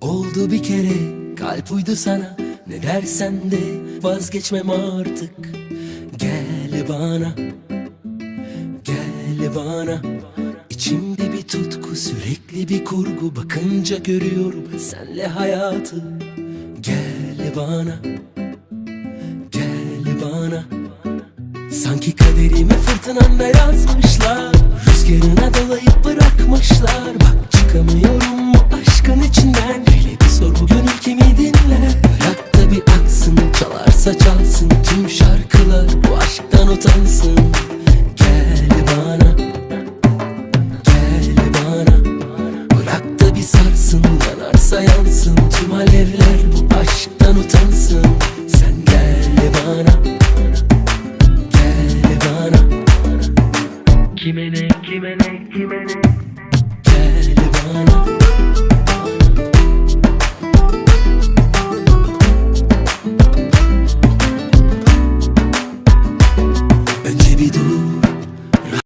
Oldu bir kere kalp uydu sana. Ne dersen de vazgeçmem artık. Gel bana Gel bana. İçimde bir tutku sürekli bir kurgu. Bakınca görüyorum senle hayatı. Gel bana Gel bana. Sanki kaderimi fırtınanda yazmışlar Rüzgarına Çalsa çalsın tüm şarkılar Bu aşktan utansın. Gel bana Gel bana. Bırak da bir sarsın Yanarsa yansın. Tüm alevler Bu aşktan utansın. Sen gel bana Gel bana. Kime ne kime ne kime ne Gel bana. ávido.